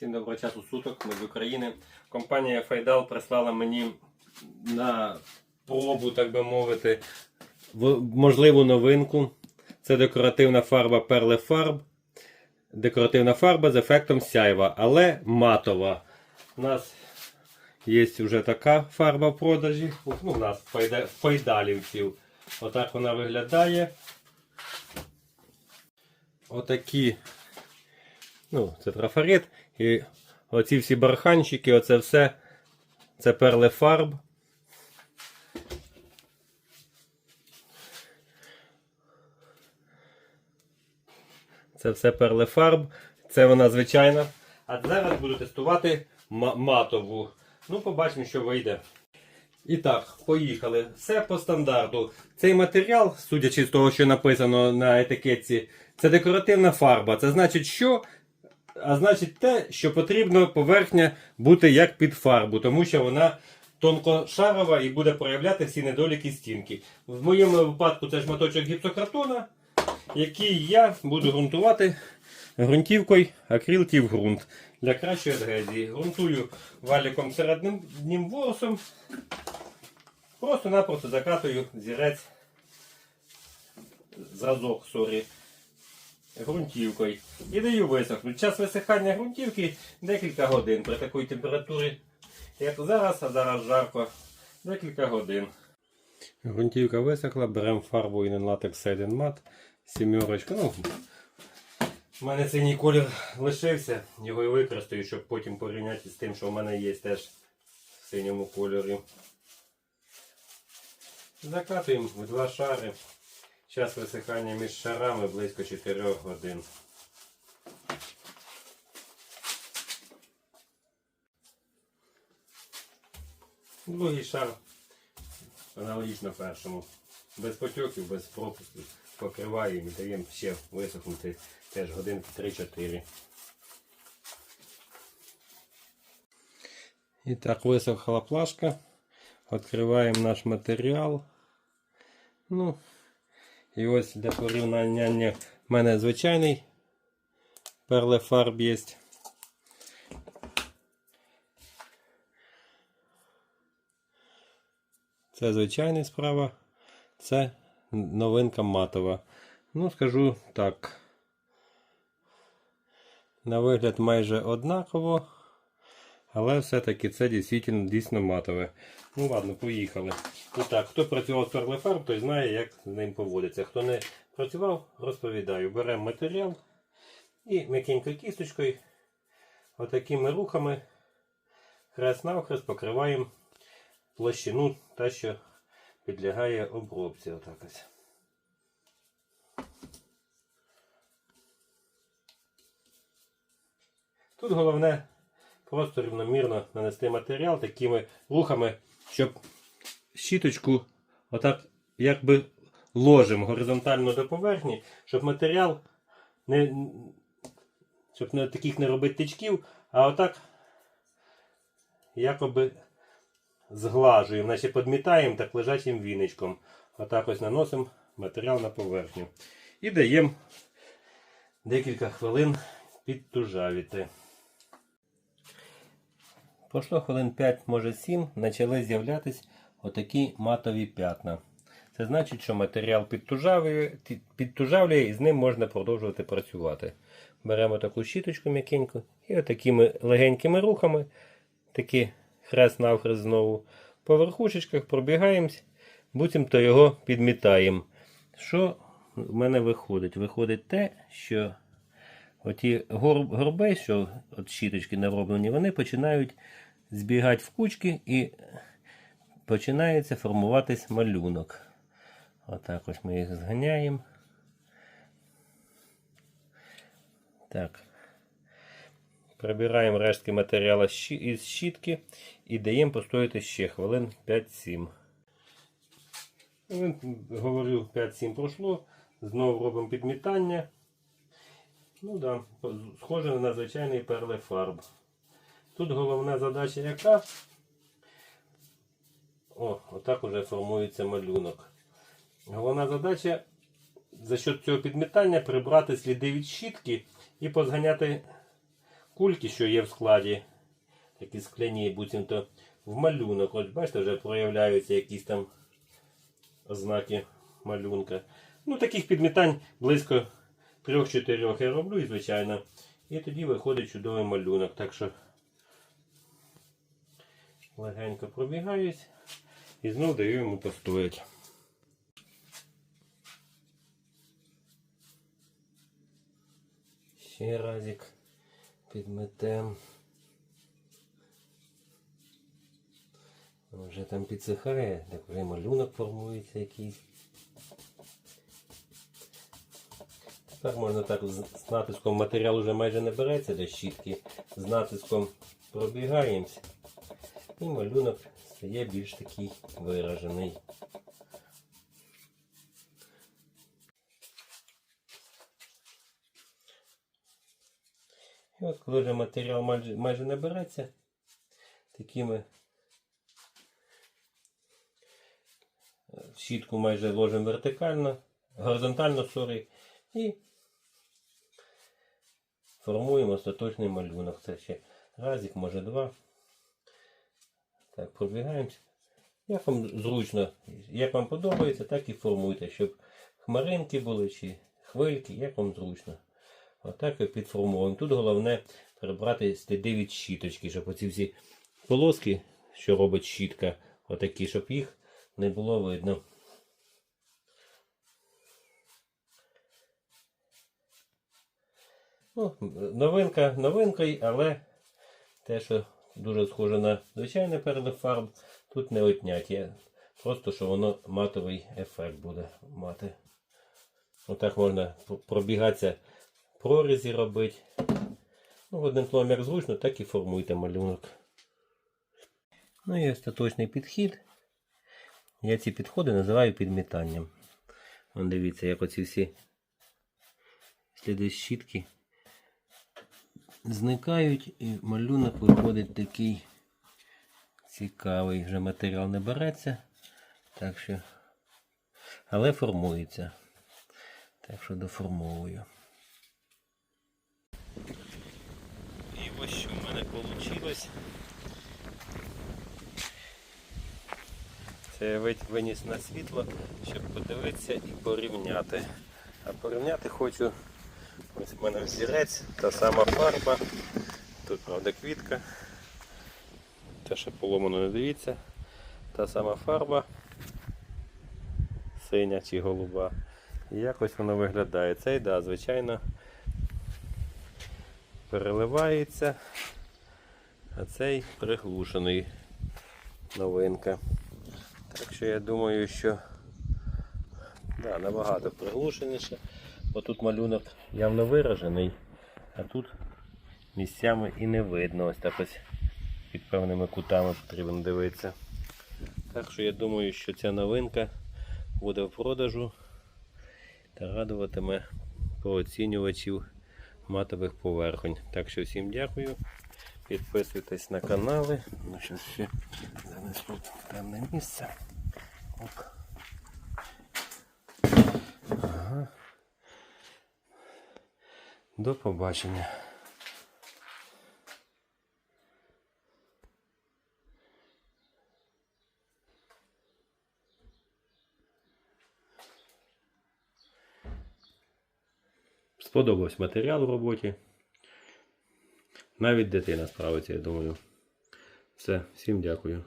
Всім доброго часу суток, ми з України. Компанія Файдал прислала мені на пробу, так би мовити, можливу новинку. Це декоративна фарба Перлефарб. Декоративна фарба з ефектом сяйва, але матова. У нас є вже така фарба в продажі. Ну, у нас файда- файдалівців. Отак вона виглядає. Отакі Ну, це трафарет. І оці всі барханчики, оце все. Це перли фарб. Це все перли фарб. Це вона звичайна. А зараз буду тестувати матову. Ну, побачимо, що вийде. І так, поїхали. Все по стандарту. Цей матеріал, судячи з того, що написано на етикетці, це декоративна фарба. Це значить, що а значить те, що потрібно поверхня бути як під фарбу, тому що вона тонкошарова і буде проявляти всі недоліки стінки. В моєму випадку це шматочок гіпсокартона, який я буду ґрунтувати ґрунтівкою акрилтів ґрунт для кращої адгезії. Ґрунтую валіком середнім ворсом. Просто-напросто закатую зірець зразок, сорі ґрунтівкою. І даю висохнути. Час висихання ґрунтівки декілька годин. При такій температурі, як зараз, а зараз жарко, декілька годин. Ґрунтівка висохла, беремо фарбу і латекс Сейден Мат. Сімерочка. Ну, у мене синій колір лишився, його і використаю, щоб потім порівняти з тим, що в мене є теж в синьому кольорі. Закатуємо в два шари. Час висихання між шарами близько 4 годин. Другий шар аналогічно першому. Без потьоків, без пропусків. Покриваємо і даємо ще висохнути теж годинки 3-4. І так висохла плашка. Відкриваємо наш матеріал. Ну, і ось для порівняння в мене звичайний перлефарб є. Це звичайний справа, це новинка матова. Ну, скажу так. На вигляд майже однаково, але все-таки це дійсно, дійсно матове. Ну ладно, поїхали. І так, хто працював з перлефарб, той знає, як з ним поводиться. Хто не працював, розповідаю. Беремо матеріал і м'якенькою кісточкою, отакими рухами, хрест навхрест покриваємо площину, та що підлягає обробці. Отак ось. Тут головне просто рівномірно нанести матеріал такими рухами, щоб щіточку отак якби ложимо горизонтально до поверхні, щоб матеріал не, щоб не таких не робити тичків, а отак якоби зглажуємо, наче підмітаємо так лежачим віничком. Отак ось наносимо матеріал на поверхню. І даємо декілька хвилин підтужавіти. Пройшло хвилин 5, може 7, почали з'являтись отакі матові п'ятна. Це значить, що матеріал підтужавлює, і з ним можна продовжувати працювати. Беремо таку щіточку м'якеньку і отакими легенькими рухами, такі хрест навхрест знову, по верхушечках пробігаємось, буцімто його підмітаємо. Що в мене виходить? Виходить те, що оті гор- горби, що от щіточки нароблені, вони починають збігати в кучки і починається формуватись малюнок. Отак ось ми їх зганяємо. Так. Прибираємо рештки матеріалу із щітки і даємо постояти ще хвилин 5-7. Ну, Говорю, 5-7 пройшло. Знову робимо підмітання. Ну да, схоже на звичайний перлефарб. Тут головна задача яка? О, отак уже формується малюнок. Головна задача за счет цього підмітання прибрати сліди від щітки і позганяти кульки, що є в складі, такі скляні, буцімто в малюнок. Ось бачите, вже проявляються якісь там ознаки малюнка. Ну, таких підмітань близько 3-4 я роблю, звичайно. І тоді виходить чудовий малюнок. Так що легенько пробігаюсь і знов даю йому постоять. Ще разик підметем. Вже там підсихає, так вже малюнок формується якийсь. Тепер можна так з натиском матеріал вже майже не береться до щітки. З натиском пробігаємось. І малюнок стає більш такий виражений. І от коли вже матеріал майже, майже не береться, такими е, щітку майже ложимо вертикально, горизонтально, сорі, і формуємо остаточний малюнок. Це ще разик, може два. Так, пробігаємося. Як вам зручно, як вам подобається, так і формуйте, щоб хмаринки були чи хвильки, як вам зручно. Отак і підформуємо. Тут головне прибрати сліди від щіточки, щоб оці всі полоски, що робить щітка, отакі, щоб їх не було видно. Ну, новинка новинкою, але те, що дуже схоже на звичайний перелив тут не отнять. Просто що воно матовий ефект буде мати. Отак можна пробігатися, прорізі робити. Ну, одним словом, як зручно, так і формуйте малюнок. Ну і остаточний підхід. Я ці підходи називаю підмітанням. Вон дивіться, як оці всі сліди щітки зникають і малюнок виходить такий цікавий. Вже матеріал не береться. Так що. Але формується. Так що доформовую. І ось що в мене вийшло. Це я виніс на світло, щоб подивитися і порівняти. А порівняти хочу. Ось в мене взірець, та сама фарба. Тут, правда, квітка. Те, що поломано, не дивіться. Та сама фарба. Синя чи голуба. І якось воно виглядає. Цей, да, звичайно, переливається, а цей приглушений новинка. Так що я думаю, що да, набагато приглушеніше, бо тут малюнок явно виражений, а тут місцями і не видно. Ось так ось під певними кутами потрібно дивитися. Так що я думаю, що ця новинка буде в продажу та радуватиме пооцінювачів матових поверхонь. Так що всім дякую. Підписуйтесь на канали. Ну, зараз ще занесу в темне місце. Ага. До побачення. Сподобався матеріал в роботі. Навіть дитина справиться, я думаю. Все, всім дякую.